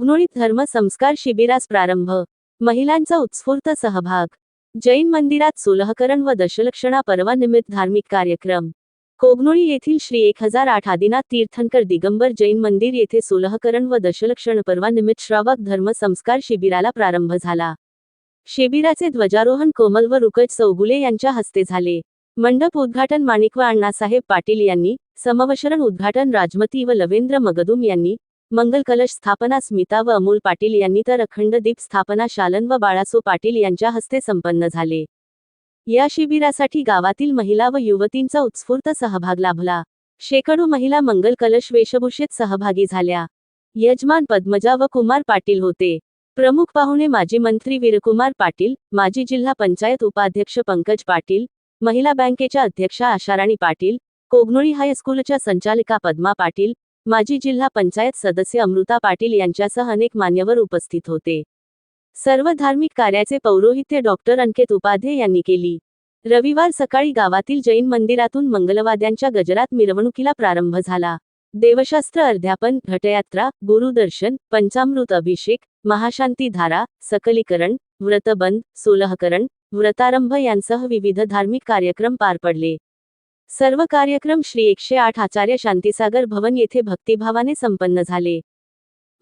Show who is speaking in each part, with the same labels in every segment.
Speaker 1: कोगनोळीत धर्म संस्कार शिबिरास प्रारंभ. महिलांचा उत्स्फूर्त सहभाग. जैन मंदिरात सुलहकरण व दशलक्षणा पर्वानिमित्त धार्मिक कार्यक्रम. कोगनोळी येथील श्री एक हजार आठ आदिनाथ तीर्थंकर दिगंबर जैन मंदिर येथे सुलहकरण व दशलक्षण पर्वानिमित्त श्रावक धर्म संस्कार शिबिराला प्रारंभ झाला. शिबिराचे ध्वजारोहण कोमल व रुकज चौगुले यांच्या हस्ते झाले. मंडप उद्घाटन माणिकवा अण्णासाहेब पाटील यांनी समवशरण उद्घाटन राजमती व लवेंद्र मगदुम यांनी मंगल कलश स्थापना स्मिता व अमोल पाटील यांनी तर अखंड दीप स्थापना शालन व बाळासो पाटील यांच्या हस्ते संपन्न झाले. या शिबिरासाठी गावातील महिला व युवतींचा उत्स्फूर्त सहभाग लाभला. शेकडो महिला मंगल कलश वेशभूषेत सहभागी झाल्या. यजमान पद्मजा व कुमार पाटील होते. प्रमुख पाहुणे माजी मंत्री वीरकुमार पाटील माजी जिल्हा पंचायत उपाध्यक्ष पंकज पाटील महिला बँकेच्या अध्यक्षा आशाराणी पाटील कोगनोळी हायस्कूलच्या संचालिका पद्मा पाटील माजी जिल्हा पंचायत सदस्य अमृता पाटील यांच्यासह अनेक मान्यवर उपस्थित होते. सर्व धार्मिक कार्याचे पौरोहित्य डॉक्टर अंकित उपाध्ये यांनी केली. रविवार सकाळी गावातील जैन मंदिरातून मंगलवाद्यांच्या गजरात मिरवणुकीला प्रारंभ झाला. देवशास्त्र अध्यापन घटयात्रा गुरुदर्शन पंचामृत अभिषेक महाशांती धारा सकलीकरण व्रतबंद सोलहकरण व्रतारंभ यांसह विविध धार्मिक कार्यक्रम पार पडले. सर्व कार्यक्रम श्री एकशे आठ आचार्य शांतीसागर भवन येथे भक्तिभावाने संपन्न झाले.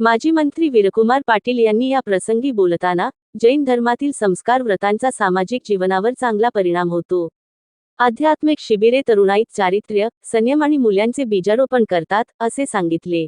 Speaker 1: माजी मंत्री वीरकुमार पाटील यांनी या प्रसंगी बोलताना जैन धर्मातील संस्कार व्रतांचा सामाजिक जीवनावर चांगला परिणाम होतो. आध्यात्मिक शिबिरे तरुणाईत चारित्र्य संयम आणि मूल्यांचे बीजारोपण करतात असे सांगितले.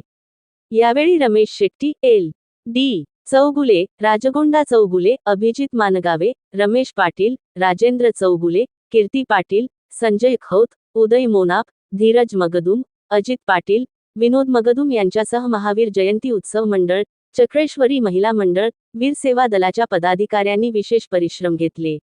Speaker 1: यावेळी रमेश शेट्टी एल. डी. चौगुले राजगोंडा चौगुले अभिजित मानगावे रमेश पाटील राजेंद्र चौगुले कीर्ती पाटील संजय खौत उदय मोनाप धीरज मगदुम अजित पाटील विनोद मगदुम यांच्यासह महावीर जयंती उत्सव मंडळ चक्रेश्वरी महिला मंडळ वीर सेवा दलाच्या पदाधिकाऱ्यांनी विशेष परिश्रम घेतले.